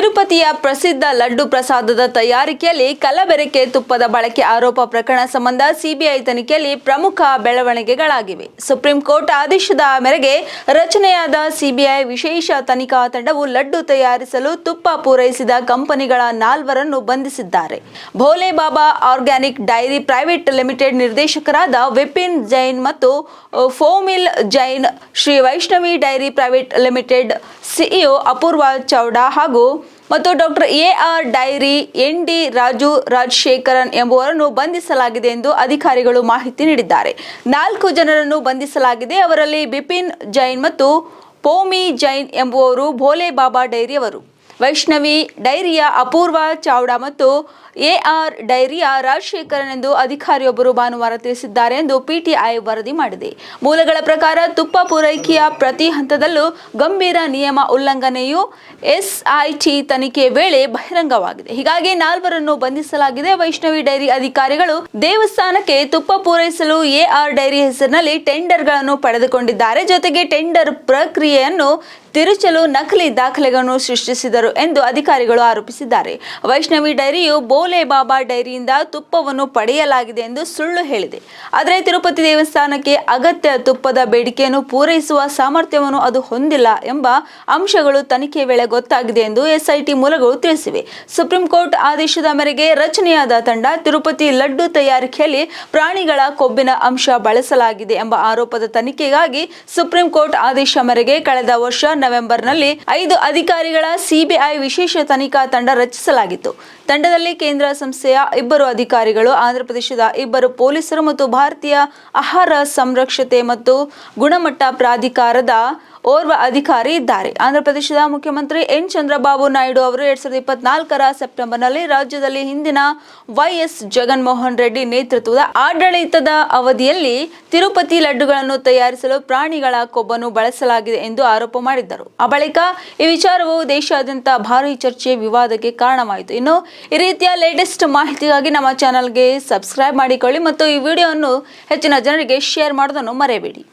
the ತಿರುಪತಿಯ ಪ್ರಸಿದ್ಧ ಲಡ್ಡು ಪ್ರಸಾದದ ತಯಾರಿಕೆಯಲ್ಲಿ ಕಲಬೆರಕೆ ತುಪ್ಪದ ಬಳಕೆ ಆರೋಪ ಪ್ರಕರಣ ಸಂಬಂಧ ಸಿಬಿಐ ತನಿಖೆಯಲ್ಲಿ ಪ್ರಮುಖ ಬೆಳವಣಿಗೆಗಳಾಗಿವೆ. ಸುಪ್ರೀಂ ಕೋರ್ಟ್ ಆದೇಶದ ಮೇರೆಗೆ ರಚನೆಯಾದ ಸಿಬಿಐ ವಿಶೇಷ ತನಿಖಾ ತಂಡವು ಲಡ್ಡು ತಯಾರಿಸಲು ತುಪ್ಪ ಪೂರೈಸಿದ ಕಂಪನಿಗಳ ನಾಲ್ವರನ್ನು ಬಂಧಿಸಿದ್ದಾರೆ. Bhole Baba organic dairy private limited ನಿರ್ದೇಶಕರಾದ ವಿಪಿನ್ ಜೈನ್ ಮತ್ತು ಫೋಮಿಲ್ Jain, Shri Vaishnavi dairy private limited CEO Apurva Chawda ಹಾಗೂ ಮತ್ತು doctor A R dairy N D Raju Rajashekaran ಎಂಬುವರನ್ನು ಬಂಧಿಸಲಾಗಿದೆ ಎಂದು ಅಧಿಕಾರಿಗಳು ಮಾಹಿತಿ ನೀಡಿದ್ದಾರೆ. ನಾಲ್ಕು ಜನರನ್ನು ಬಂಧಿಸಲಾಗಿದೆ. ಅವರಲ್ಲಿ ಬಿಪಿನ್ ಜೈನ್ ಮತ್ತು ಪೋಮಿ ಜೈನ್ ಎಂಬುವವರು ಭೋಲೆ ಬಾಬಾ ಡೈರಿಯವರು ವೈಷ್ಣವಿ ಡೈರಿಯ ಅಪೂರ್ವ ಚಾವ್ಡಾ ಮತ್ತು ಎಆರ್ ಆರ್ ಡೈರಿಯ ರಾಜಶೇಖರನ್ ಎಂದು ಅಧಿಕಾರಿಯೊಬ್ಬರು ಭಾನುವಾರ ತಿಳಿಸಿದ್ದಾರೆ ಎಂದು ಪಿಟಿಐ ವರದಿ ಮಾಡಿದೆ. ಮೂಲಗಳ ಪ್ರಕಾರ ತುಪ್ಪ ಪೂರೈಕೆಯ ಪ್ರತಿ ಹಂತದಲ್ಲೂ ಗಂಭೀರ ನಿಯಮ ಉಲ್ಲಂಘನೆಯು ಎಸ್ಐಟಿ ತನಿಖೆ ವೇಳೆ ಬಹಿರಂಗವಾಗಿದೆ. ಹೀಗಾಗಿ ನಾಲ್ವರನ್ನು ಬಂಧಿಸಲಾಗಿದೆ ವೈಷ್ಣವಿ ಡೈರಿ ಅಧಿಕಾರಿಗಳು. ದೇವಸ್ಥಾನಕ್ಕೆ ತುಪ್ಪ ಪೂರೈಸಲು ಎಆರ್ ಡೈರಿ ಹೆಸರಿನಲ್ಲಿ ಟೆಂಡರ್ಗಳನ್ನು ಪಡೆದುಕೊಂಡಿದ್ದಾರೆ. ಜೊತೆಗೆ ಟೆಂಡರ್ ಪ್ರಕ್ರಿಯೆಯನ್ನು ತಿರುಚಲು ನಕಲಿ ದಾಖಲೆಗಳನ್ನು ಸೃಷ್ಟಿಸಿದರು. ಎಂದು ಅಧಿಕಾರಿಗಳು ಆರೋಪಿಸಿದ್ದಾರೆ. ವೈಷ್ಣವಿ ಡೈರಿಯು ಬೋಲೆ ಬಾಬಾ ಡೈರಿಯಿಂದ ತುಪ್ಪವನ್ನು ಪಡೆಯಲಾಗಿದೆ ಎಂದು ಸುಳ್ಳು ಹೇಳಿದೆ. ಆದರೆ ತಿರುಪತಿ ದೇವಸ್ಥಾನಕ್ಕೆ ಅಗತ್ಯ ತುಪ್ಪದ ಬೇಡಿಕೆಯನ್ನು ಪೂರೈಸುವ ಸಾಮರ್ಥ್ಯವನ್ನು ಅದು ಹೊಂದಿಲ್ಲ ಎಂಬ ಅಂಶಗಳು ತನಿಖೆ ವೇಳೆ ಗೊತ್ತಾಗಿದೆ ಎಂದು ಎಸ್ಐಟಿ ಮೂಲಗಳು ತಿಳಿಸಿವೆ. ಸುಪ್ರೀಂ ಕೋರ್ಟ್ ಆದೇಶದ ಮೇರೆಗೆ ರಚನೆಯಾದ ತಂಡ ತಿರುಪತಿ ಲಡ್ಡು ತಯಾರಿಕೆಯಲ್ಲಿ ಪ್ರಾಣಿಗಳ ಕೊಬ್ಬಿನ ಅಂಶ ಬಳಸಲಾಗಿದೆ ಎಂಬ ಆರೋಪದ ತನಿಖೆಗಾಗಿ ಸುಪ್ರೀಂ ಕೋರ್ಟ್ ಆದೇಶ ಮೇರೆಗೆ ಕಳೆದ ವರ್ಷ ನವೆಂಬರ್ನಲ್ಲಿ ಐದು ಅಧಿಕಾರಿಗಳ ಸಿಬಿಐ ವಿಶೇಷ ತನಿಖಾ ತಂಡ ರಚಿಸಲಾಗಿತ್ತು. ತಂಡದಲ್ಲಿ ಕೇಂದ್ರ ಸಂಸ್ಥೆಯ ಇಬ್ಬರು ಅಧಿಕಾರಿಗಳು, ಆಂಧ್ರಪ್ರದೇಶದ ಇಬ್ಬರು ಪೊಲೀಸರು ಮತ್ತು ಭಾರತೀಯ ಆಹಾರ ಸಂರಕ್ಷತೆ ಮತ್ತು ಗುಣಮಟ್ಟ ಪ್ರಾಧಿಕಾರದ ಓರ್ವ ಅಧಿಕಾರಿ ಇದ್ದಾರೆ. ಆಂಧ್ರಪ್ರದೇಶದ ಮುಖ್ಯಮಂತ್ರಿ ಎನ್ ಚಂದ್ರಬಾಬು ನಾಯ್ಡು ಅವರು ಎರಡ್ ಸಾವಿರದ ಇಪ್ಪತ್ನಾಲ್ಕರ ಸೆಪ್ಟೆಂಬರ್ನಲ್ಲಿ ರಾಜ್ಯದಲ್ಲಿ ಹಿಂದಿನ ವೈಎಸ್ ಜಗನ್ಮೋಹನ್ ರೆಡ್ಡಿ ನೇತೃತ್ವದ ಆಡಳಿತದ ಅವಧಿಯಲ್ಲಿ ತಿರುಪತಿ ಲಡ್ಡುಗಳನ್ನು ತಯಾರಿಸಲು ಪ್ರಾಣಿಗಳ ಕೊಬ್ಬನ್ನು ಬಳಸಲಾಗಿದೆ ಎಂದು ಆರೋಪ ಮಾಡಿದ್ದರು. ಆ ಬಳಿಕ ಈ ವಿಚಾರವು ದೇಶಾದ್ಯಂತ ಭಾರೀ ಚರ್ಚೆ ವಿವಾದಕ್ಕೆ ಕಾರಣವಾಯಿತು. ಇನ್ನು ಈ ರೀತಿಯ ಲೇಟೆಸ್ಟ್ ಮಾಹಿತಿಗಾಗಿ ನಮ್ಮ ಚಾನಲ್ಗೆ ಸಬ್ಸ್ಕ್ರೈಬ್ ಮಾಡಿಕೊಳ್ಳಿ ಮತ್ತು ಈ ವಿಡಿಯೋವನ್ನು ಹೆಚ್ಚಿನ ಜನರಿಗೆ ಶೇರ್ ಮಾಡೋದನ್ನು ಮರೆಯಬೇಡಿ.